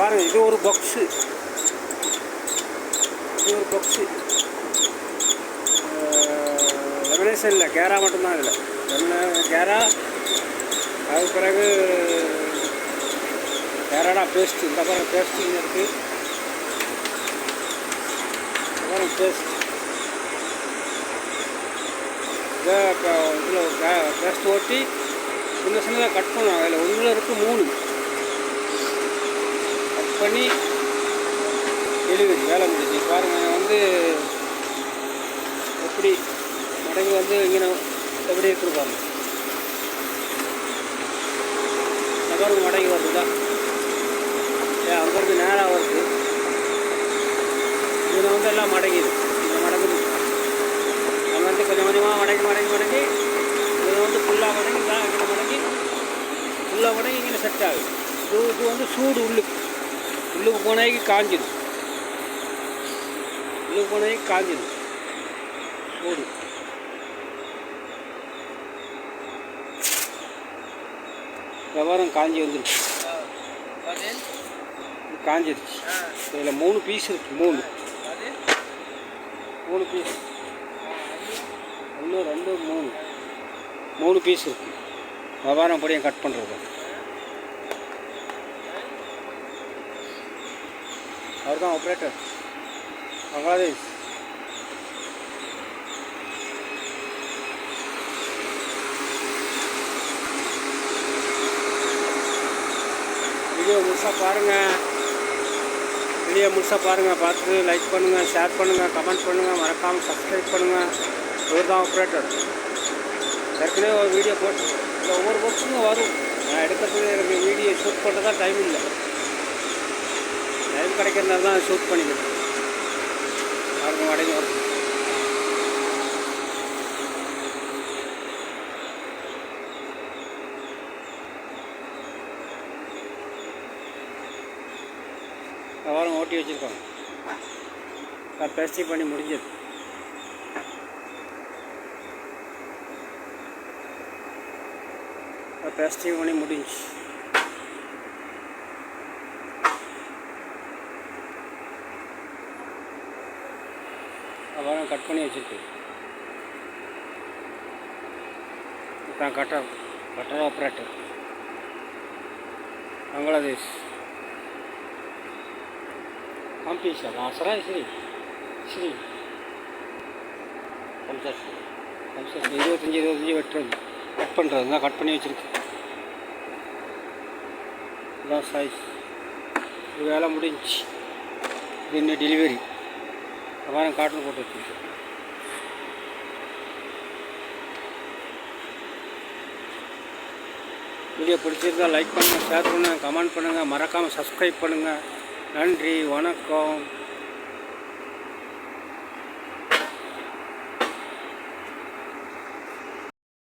பாருங்கள் இது ஒரு பாக்ஸு இது ஒரு பாக்ஸு லெமினேஷன் இல்லை கேரா மட்டும்தான் இதில். லெமின கேரா? அதுக்கு பிறகு கேரடா பேஸ்ட் இந்த பாருங்க பேஸ்ட்டு இங்கே இருக்குது பேஸ்ட் இப்போ இதில் பேஸ்ட் ஓட்டி சின்ன சின்னதாக கட் பண்ணுவாங்க. அதில் ஒன்றில் இருக்குது மூணு. பண்ணி டெலிவரி வேலை முடிஞ்சு. பாருங்கள் வந்து எப்படி மடங்கு வந்து இங்கே எப்படி இருக்குது பாருங்க. மடங்கி பாருங்க மடங்கு வருதுதா ஏன் அங்கேருந்து நேராக வருது. இதில் வந்து எல்லாம் மடங்கிது இந்த மடங்குது அங்கே வந்து கொஞ்சம் கொஞ்சமாக மடங்கி மடங்கி மடங்கி இதில் வந்து ஃபுல்லாக மடங்கி இங்கே மடங்கி ஃபுல்லாக மடங்கி இங்கே செட் ஆகுது. இது இது வந்து சூடு உள்ளுக்கு. உள்ளுக்கு போனாக்கி காஞ்சிடும் உள்ளுக்கு போனாக்கி காஞ்சிடும் சூடு வியாபாரம் காஞ்சி வந்துருச்சு. காஞ்சிருச்சு. இதில் மூணு பீஸ் இருக்கு மூணு. மூணு பீஸ் ஒன்று ரெண்டு மூணு. மூணு பீஸ் இருக்குது வியாபாரம் அப்படியே கட் பண்ணுறது அவர் தான் ஆப்ரேட்டர் பங்களாதேஷ். வீடியோ முழுசாக பாருங்கள் வீடியோ முழுசாக பாருங்கள் பார்த்துட்டு லைக் பண்ணுங்கள் ஷேர் பண்ணுங்கள் கமெண்ட் பண்ணுங்கள் மறக்காமல் சப்ஸ்கிரைப் பண்ணுங்கள் இவர் தான் ஆப்ரேட்டர் ஏற்கனவே ஒரு வீடியோ போட்டு ஒவ்வொரு பாக்ஸும் வரும். நான் எடுக்கிறதுக்கு எனக்கு வீடியோ ஷூட் பண்ணுறதா டைம் இல்லை. கிடைக்கிறதுனால தான் ஷூட் பண்ணிக்கிட்டேன் யாருக்கும் அடைஞ்சு வரும் வியாபாரம் ஓட்டி வச்சுருக்கோம். நான் பேஸ்டி பண்ணி முடிஞ்சது. பேஸ்டிங் பண்ணி முடிஞ்சு. வியாபாரம் கட் பண்ணி வச்சுருக்கு தான் கட்டர் கட்டர் ஆப்ரேட்டர் பங்களாதேஷ். காம்பீஷன் ஆசரா ஸ்ரீ ஸ்ரீ கம்சர் கம்சர் இருபத்தஞ்சி இருபத்தஞ்சி வெட்டுறது. கட் பண்ணுறது தான் கட் பண்ணி வச்சுருக்கு இதான் சைஸ் வேலை முடிஞ்சு இது டெலிவரி அப்புறம் காட்டில் போட்டு வச்சுருக்கு. வீடியோ பிடிச்சிருந்தா லைக் பண்ணுங்கள் ஷேர் பண்ணுங்கள் கமெண்ட் பண்ணுங்கள் மறக்காமல் சப்ஸ்கிரைப் பண்ணுங்கள் நன்றி வணக்கம்.